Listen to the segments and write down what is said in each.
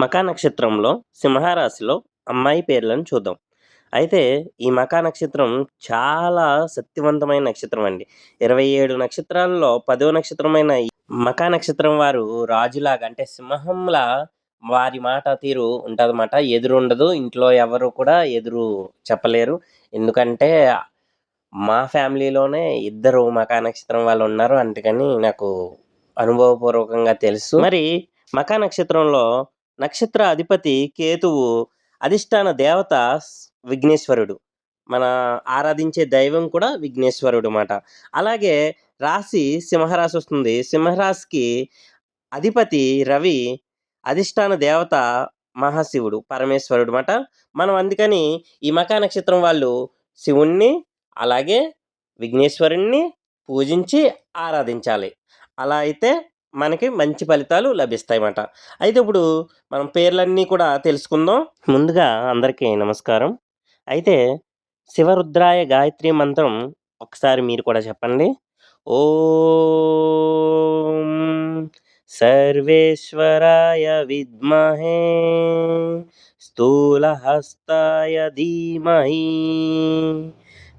మకా నక్షత్రంలో సింహరాశిలో అమ్మాయి పేర్లను చూద్దాం. అయితే ఈ మకా నక్షత్రం చాలా శక్తివంతమైన నక్షత్రం అండి. ఇరవై ఏడు నక్షత్రాల్లో పదో నక్షత్రమైన ఈ మకా నక్షత్రం వారు రాజులాగా అంటే సింహంలా వారి మాట తీరు ఉంటుందన్నమాట. ఎదురు ఉండదు ఇంట్లో ఎవరు కూడా ఎదురు చెప్పలేరు. ఎందుకంటే మా ఫ్యామిలీలోనే ఇద్దరు మకా నక్షత్రం వాళ్ళు ఉన్నారు. అందుకని నాకు అనుభవపూర్వకంగా తెలుసు. మరి మకా నక్షత్రంలో నక్షత్ర అధిపతి కేతువు అధిష్టాన దేవత విఘ్నేశ్వరుడు. మన ఆరాధించే దైవం కూడా విఘ్నేశ్వరుడు అన్నమాట. అలాగే రాశి సింహరాశి వస్తుంది. సింహరాశికి అధిపతి రవి అధిష్టాన దేవత మహాశివుడు పరమేశ్వరుడు అన్నమాట. మనం అందుకని ఈ మకా నక్షత్రం వాళ్ళు శివుణ్ణి అలాగే విఘ్నేశ్వరుణ్ణి పూజించి ఆరాధించాలి. అలా అయితే మనకి మంచి ఫలితాలు లభిస్తాయన్నమాట. అయితే ఇప్పుడు మనం పేర్లన్నీ కూడా తెలుసుకుందాం. ముందుగా అందరికీ నమస్కారం. అయితే శివరుద్రాయ గాయత్రి మంత్రం ఒకసారి మీరు కూడా చెప్పండి. ఓం సర్వేశ్వరాయ విద్మహే స్థూలహస్తాయ ధీమహి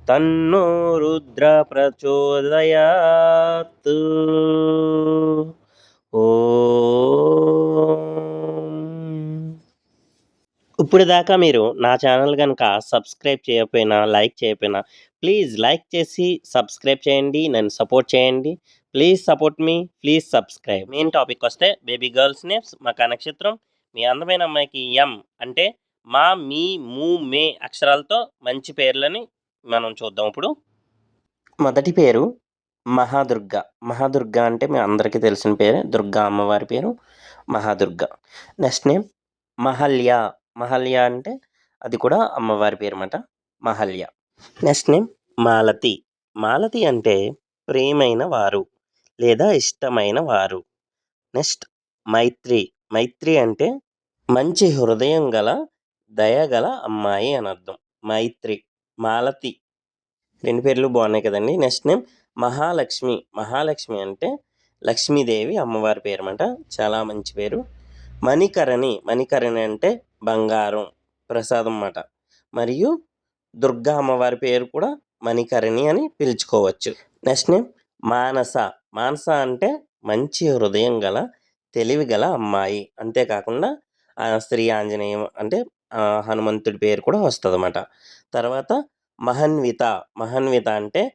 తన్నో రుద్ర ప్రచోదయాత్. ఇప్పుడు దాకా మీరు నా ఛానల్ కనుక సబ్స్క్రైబ్ చేయకపోయినా లైక్ చేయకపోయినా ప్లీజ్ లైక్ చేసి సబ్స్క్రైబ్ చేయండి నన్ను సపోర్ట్ చేయండి. ప్లీజ్ సపోర్ట్ మీ ప్లీజ్ సబ్స్క్రైబ్. మెయిన్ టాపిక్ వస్తే బేబీ గర్ల్స్ నేమ్స్ మా నక్షత్రం మీ అందమైన అమ్మాయికి ఎం అంటే మా మీ మూ మే అక్షరాలతో మంచి పేర్లని మనం చూద్దాం ఇప్పుడు. మొదటి పేరు మహాదుర్గ. మహాదుర్గ అంటే మీ అందరికీ తెలిసిన పేరే. దుర్గా అమ్మవారి పేరు మహాదుర్గ. Next name Mahalya. మహల్య అంటే అది కూడా అమ్మవారి పేరు అన్నమాట మహల్య. Next name Malathi. మాలతి అంటే ప్రేమైన వారు లేదా ఇష్టమైన వారు. నెక్స్ట్ మైత్రి. మైత్రి అంటే మంచి హృదయం గల దయగల అమ్మాయి అని అర్థం మైత్రి. మాలతి. రెండు పేర్లు బాగున్నాయి కదండి. Next name Mahalakshmi. మహాలక్ష్మి అంటే లక్ష్మీదేవి అమ్మవారి పేరు అనమాట చాలా మంచి పేరు. మణికరణి. మణికరణి అంటే బంగారం ప్రసాదం అన్నమాట. మరియు దుర్గా అమ్మవారి పేరు కూడా మణికరణి అని పిలుచుకోవచ్చు. నెక్స్ట్ నేమ్ మానస. మానస అంటే మంచి హృదయం గల తెలివి గల అమ్మాయి. అంతేకాకుండా ఆ ఆంజనేయం అంటే హనుమంతుడి పేరు కూడా వస్తుంది అన్నమాట తర్వాత మహన్విత. మహన్విత అంటే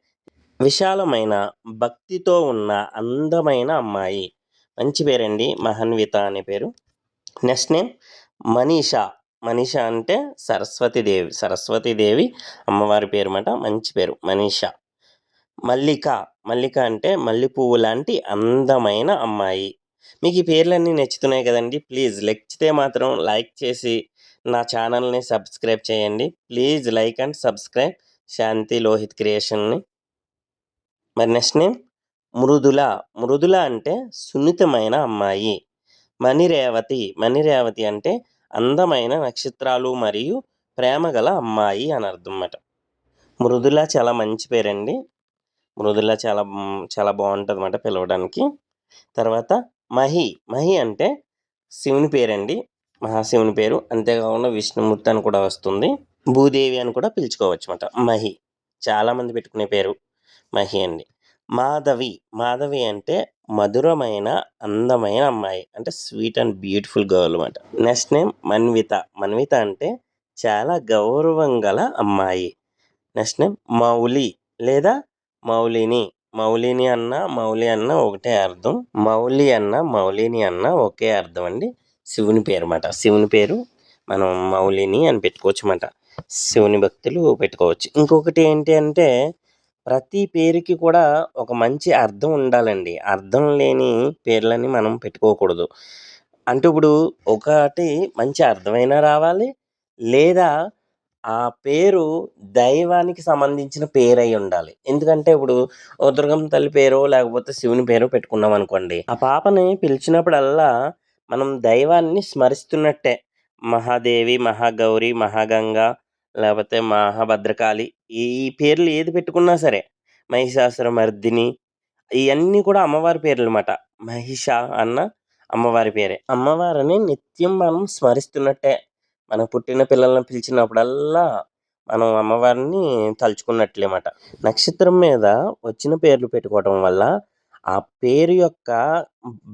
విశాలమైన భక్తితో ఉన్న అందమైన అమ్మాయి. మంచి పేరండి మహన్విత అనే పేరు. Next name Manisha. మనీషా అంటే సరస్వతీదేవి సరస్వతీదేవి అమ్మవారి పేరు మాట మంచి పేరు మనీషా. మల్లిక మల్లిక అంటే మల్లె పువ్వు లాంటి అందమైన అమ్మాయి. మీకు ఈ పేర్లన్నీ నచ్చుతున్నాయి కదండి. ప్లీజ్ నచ్చితే మాత్రం లైక్ చేసి నా ఛానల్ని సబ్స్క్రైబ్ చేయండి. Please like and subscribe. Shanti Lohith క్రియేషన్ని. మరి నెక్స్ట్ నేమ్? మృదుల. మృదుల అంటే సున్నితమైన అమ్మాయి. మణిరేవతి. మణిరేవతి అంటే అందమైన నక్షత్రాలు మరియు ప్రేమ గల అమ్మాయి అని అర్థం అన్నమాట మృదుల చాలా మంచి పేరండి. మృదుల చాలా చాలా బాగుంటుంది అన్నమాట పిలవడానికి. తర్వాత మహి. మహి అంటే శివుని పేరండి. మహాశివుని పేరు. అంతేకాకుండా విష్ణుమూర్తి అని కూడా వస్తుంది. భూదేవి అని కూడా పిలుచుకోవచ్చు అన్నమాట మహి చాలామంది పెట్టుకునే పేరు. మహి అండి. మాధవి మాధవి అంటే మధురమైన అందమైన అమ్మాయి. అంటే స్వీట్ అండ్ బ్యూటిఫుల్ గర్ల్ అనమాట నెక్స్ట్ నేమ్ మన్విత. మన్విత అంటే చాలా గౌరవం గల అమ్మాయి. నెక్స్ట్ నేమ్ మౌలి లేదా మౌలిని. మౌలిని అన్న మౌలి అన్న ఒకటే అర్థం. మౌలి అన్న మౌలిని అన్న ఒకే అర్థం అండి. శివుని పేరు అన్నమాట. శివుని పేరు మనం మౌలిని అని పెట్టుకోవచ్చు అన్నమాట శివుని భక్తులు పెట్టుకోవచ్చు. ఇంకొకటి ఏంటి అంటే ప్రతి పేరుకి కూడా ఒక మంచి అర్థం ఉండాలండి. అర్థం లేని పేర్లని మనం పెట్టుకోకూడదు. అంటే ఇప్పుడు ఒకటి మంచి అర్థమైనా రావాలి లేదా ఆ పేరు దైవానికి సంబంధించిన పేరు అయి ఉండాలి. ఎందుకంటే ఇప్పుడు ఓ దుర్గం తల్లి పేరు లేకపోతే శివుని పేరు పెట్టుకున్నాం అనుకోండి. ఆ పాపని పిలిచినప్పుడల్లా మనం దైవాన్ని స్మరిస్తున్నట్టే. మహాదేవి మహాగౌరి మహాగంగా లేకపోతే మహాభద్రకాళి ఈ పేర్లు ఏది పెట్టుకున్నా సరే మహిషాసుర మర్దిని ఇవన్నీ కూడా అమ్మవారి పేర్లు అనమాట మహిష అన్న అమ్మవారి పేరే. అమ్మవారిని నిత్యం మనం స్మరిస్తున్నట్టే. మన పుట్టిన పిల్లల్ని పిలిచినప్పుడల్లా మనం అమ్మవారిని తలుచుకున్నట్లేమాట. నక్షత్రం మీద వచ్చిన పేర్లు పెట్టుకోవటం వల్ల ఆ పేరు యొక్క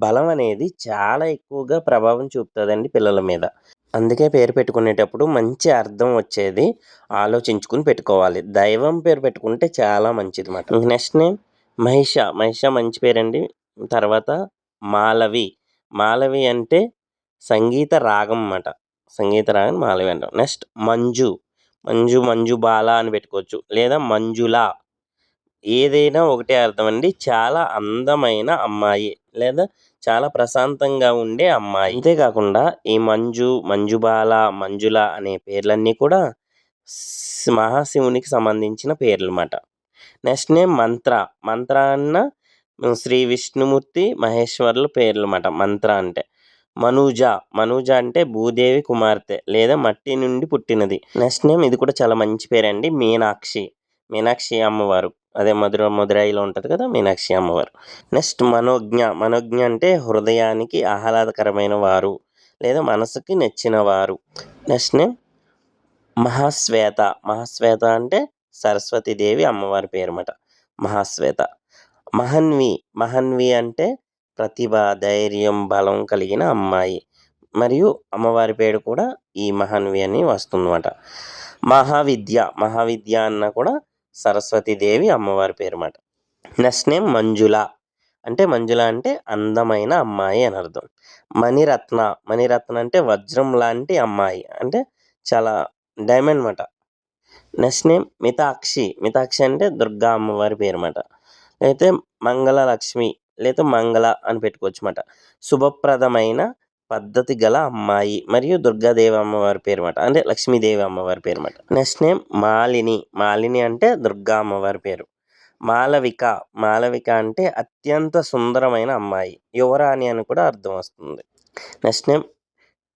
బలం అనేది చాలా ఎక్కువగా ప్రభావం చూపుతుందండి పిల్లల మీద. అందుకే పేరు పెట్టుకునేటప్పుడు మంచి అర్థం వచ్చేది ఆలోచించుకుని పెట్టుకోవాలి. దైవం పేరు పెట్టుకుంటే చాలా మంచిది మాట నెక్స్ట్ నేమ్ మహిష. మహిష మంచి పేరండి. తర్వాత మాలవి మాలవి అంటే సంగీత రాగం అన్నమాట. సంగీత రాగం మాలవి అంటాం. నెక్స్ట్ మంజు. మంజు మంజు బాల అని పెట్టుకోవచ్చు. లేదా మంజుల. ఏదైనా ఒకటే అర్థం అండి. చాలా అందమైన అమ్మాయి. లేదా చాలా ప్రశాంతంగా ఉండే అమ్మాయి. అంతేకాకుండా ఈ మంజు మంజుబాల మంజుల అనే పేర్లన్నీ కూడా మహాశివునికి సంబంధించిన పేర్లు అన్నమాట నెక్స్ట్ నేమ్ మంత్ర. మంత్ర అన్న శ్రీ విష్ణుమూర్తి మహేశ్వర్ల పేర్లు అన్నమాట మంత్ర అంటే. మనూజ. మనూజ అంటే భూదేవి కుమార్తె లేదా మట్టి నుండి పుట్టినది. నెక్స్ట్ నేమ్ ఇది కూడా చాలా మంచి పేరండి. మీనాక్షి. మీనాక్షి అమ్మవారు. అదే మధుర మధురాయిలో ఉంటుంది కదా మీనాక్షి అమ్మవారు. నెక్స్ట్ మనోజ్ఞ. మనోజ్ఞ అంటే హృదయానికి ఆహ్లాదకరమైన వారు లేదా మనసుకి నచ్చిన వారు. Next name Mahasweta. మహాశ్వేత అంటే సరస్వతీదేవి అమ్మవారి పేరు మహాశ్వేత. మహన్వి. మహన్వి అంటే ప్రతిభ ధైర్యం బలం కలిగిన అమ్మాయి. మరియు అమ్మవారి పేరు కూడా ఈ మహన్వి అని వస్తుందన్నమాట. మహావిద్య. మహావిద్య అన్న కూడా సరస్వతీదేవి అమ్మవారి పేరు అన్నమాట నెక్స్ట్ నేమ్ మంజుల. అంటే మంజుల అంటే అందమైన అమ్మాయి అని అర్థం. మణిరత్న. మణిరత్న అంటే వజ్రం లాంటి అమ్మాయి. అంటే చాలా డైమండ్ అనమాట నెక్స్ట్ నేమ్ మితాక్షి. మితాక్షి అంటే దుర్గా అమ్మవారి పేరు అన్నమాట అయితే మంగళ లక్ష్మి లేదా మంగళ అని పెట్టుకోవచ్చు అన్నమాట శుభప్రదమైన పద్ధతి గల అమ్మాయి మరియు దుర్గాదేవి అమ్మవారి పేరు అనమాట అంటే లక్ష్మీదేవి అమ్మవారి పేరు అన్నమాట నెక్స్ట్ నేమ్ మాలిని. మాలిని అంటే దుర్గా అమ్మవారి పేరు. మాలవిక. మాలవిక అంటే అత్యంత సుందరమైన అమ్మాయి. యువరాణి అని కూడా అర్థం వస్తుంది. Next name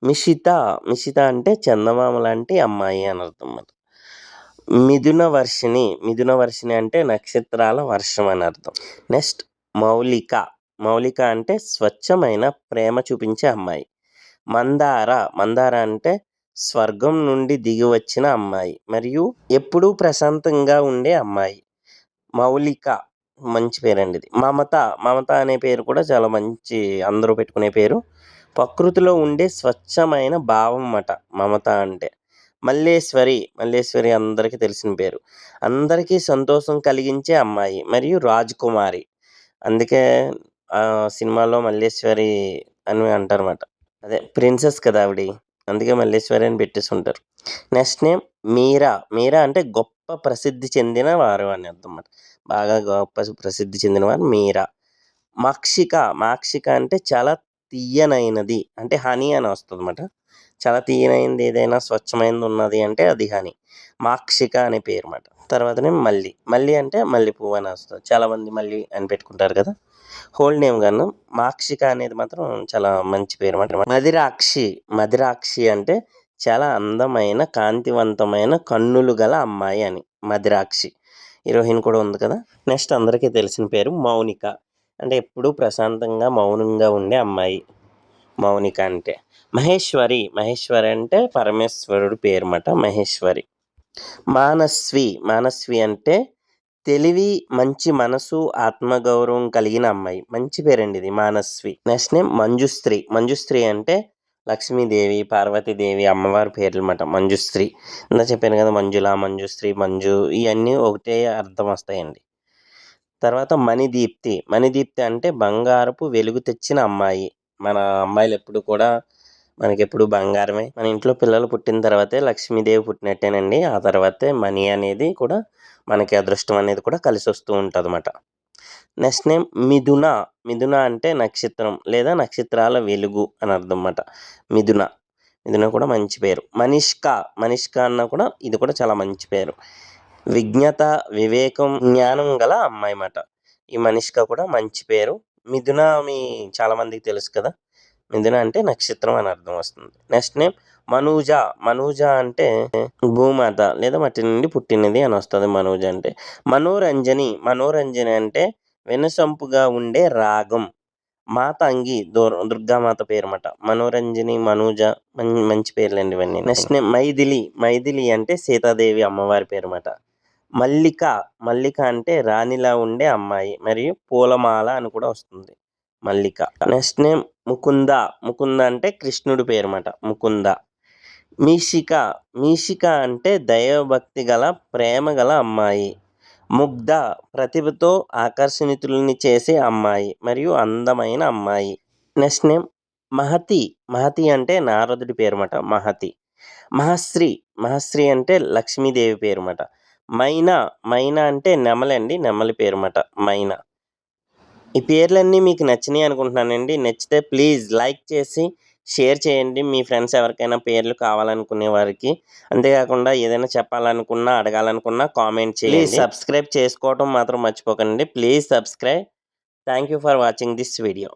Mishita. మిషిత అంటే చందమామ లాంటి అమ్మాయి అని అర్థం అన్నమాట మిథున వర్షిణి. మిథున వర్షిణి అంటే నక్షత్రాల వర్షం అని అర్థం. నెక్స్ట్ మౌలిక. మౌలిక అంటే స్వచ్ఛమైన ప్రేమ చూపించే అమ్మాయి. మందార మందార అంటే స్వర్గం నుండి దిగి వచ్చిన అమ్మాయి మరియు ఎప్పుడూ ప్రశాంతంగా ఉండే అమ్మాయి. మౌలిక మంచి పేరండి ఇది. మమత మమత అనే పేరు కూడా చాలా మంచి అందరూ పెట్టుకునే పేరు. ప్రకృతిలో ఉండే స్వచ్ఛమైన భావం అన్నమాట మమత అంటే. మల్లేశ్వరి మల్లేశ్వరి అందరికీ తెలిసిన పేరు. అందరికీ సంతోషం కలిగించే అమ్మాయి మరియు రాజకుమారి. అందుకే సినిమాలో మల్లేశ్వరి అని అంటారన్నమాట. అదే ప్రిన్సెస్ కదా ఆవిడ. అందుకే మల్లేశ్వరి అని పెట్టేసి ఉంటారు నెక్స్ట్ నేమ్ మీరా. మీరా అంటే గొప్ప ప్రసిద్ధి చెందిన వారు అని అర్థం అన్నమాట. బాగా గొప్ప ప్రసిద్ధి చెందిన వారు మీరా. మాక్షిక. మాక్షిక అంటే చాలా తీయనైనది. అంటే హనీ అని వస్తుంది అనమాట చాలా తీయనైనది ఏదైనా స్వచ్ఛమైనది ఉన్నది అంటే అది హనీ. మాక్షిక అనే పేరు అనమాట తర్వాతనే మల్లి. మల్లి అంటే మల్లె పువ్వు అని వస్తుంది. చాలామంది మల్లి అని పెట్టుకుంటారు కదా. హోల్ నేమ్ గాను మాక్షిక అనేది మాత్రం చాలా మంచి పేరు అన్నమాట మదిరాక్షి మదిరాక్షి అంటే చాలా అందమైన కాంతివంతమైన కన్నులు గల అమ్మాయి అని మదిరాక్షి. హీరోయిన్ కూడా ఉంది కదా. నెక్స్ట్ అందరికీ తెలిసిన పేరు మౌనిక. అంటే ఎప్పుడూ ప్రశాంతంగా మౌనంగా ఉండే అమ్మాయి మౌనిక అంటే. మహేశ్వరి మహేశ్వరి అంటే పరమేశ్వరుడు పేరు అన్నమాట మహేశ్వరి. మానస్వి మానస్వి అంటే తెలివి మంచి మనసు ఆత్మగౌరవం కలిగిన అమ్మాయి. మంచి పేరండి ఇది Manasvi. Next name Manjushree. Manjushree అంటే లక్ష్మీదేవి పార్వతీదేవి అమ్మవారి పేర్లు అన్నమాట మంజుశ్రీ. ఇందా చెప్పాను కదా మంజుల మంజుశ్రీ మంజు ఇవన్నీ ఒకటే అర్థం వస్తాయండి. తర్వాత మణిదీప్తి. మణిదీప్తి అంటే బంగారపు వెలుగు తెచ్చిన అమ్మాయి. మన అమ్మాయిలు ఎప్పుడు కూడా మనకి ఎప్పుడు బంగారమే. మన ఇంట్లో పిల్లలు పుట్టిన తర్వాతే లక్ష్మీదేవి పుట్టినట్టేనండి. ఆ తర్వాతే మనీ అనేది కూడా మనకి అదృష్టం అనేది కూడా కలిసి వస్తూ ఉంటుంది అనమాట నెక్స్ట్ నేమ్ మిథున. మిథున అంటే నక్షత్రం లేదా నక్షత్రాల వెలుగు అని అర్థం అన్నమాట మిథున. మిథున కూడా మంచి పేరు. మనిష్క. మనిష్క అన్న కూడా ఇది కూడా చాలా మంచి పేరు. విజ్ఞత వివేకం జ్ఞానం గల అమ్మాయి అన్నమాట. ఈ మనిష్క కూడా మంచి పేరు. మిథున మీ చాలామందికి తెలుసు కదా. మిథున అంటే నక్షత్రం అని అర్థం వస్తుంది. నెక్స్ట్ నేమ్ మనూజ మనూజ అంటే భూమాత లేదా మట్టి నుండి పుట్టినది అని వస్తుంది మనూజ అంటే. మనోరంజని మనోరంజని అంటే వినసొంపుగా ఉండే రాగం. మాత అంగి దూర దుర్గామాత పేరమాట. మనోరంజని మనూజ మంచి మంచి పేర్లండి ఇవన్నీ. నెక్స్ట్ మైథిలి మైథిలి అంటే సీతాదేవి అమ్మవారి పేరమాట. మల్లిక మల్లిక అంటే రాణిలా ఉండే అమ్మాయి మరియు పూలమాల అని కూడా వస్తుంది మల్లిక. నెక్స్ట్ నేమ్ ముకుంద ముకుంద అంటే కృష్ణుడి పేరమాట. ముకుంద. మీషిక మీషిక అంటే దైవభక్తి గల ప్రేమ గల అమ్మాయి. ముగ్ధ ప్రతిభతో ఆకర్షణితుల్ని చేసే అమ్మాయి మరియు అందమైన అమ్మాయి. Next name Mahathi. మహతి అంటే నారదుడి పేరమాట మహతి. మహశ్రీ మహశ్రీ అంటే లక్ష్మీదేవి పేరుమాట. మైనా మైనా అంటే నెమలండి నెమలి పేరుమాట మైనా. ఈ పేర్లన్నీ మీకు నచ్చినాయి అనుకుంటున్నానండి నచ్చితే ప్లీజ్ లైక్ చేసి షేర్ చేయండి. మీ ఫ్రెండ్స్ ఎవరికైనా పేర్లు కావాలనుకునే వారికి. అంతేకాకుండా ఏదైనా చెప్పాలనుకున్నా అడగాలనుకున్నా కామెంట్ చేయండి. సబ్స్క్రైబ్ చేసుకోవడం మాత్రం మర్చిపోకండి. Please subscribe. Thank you for watching this video.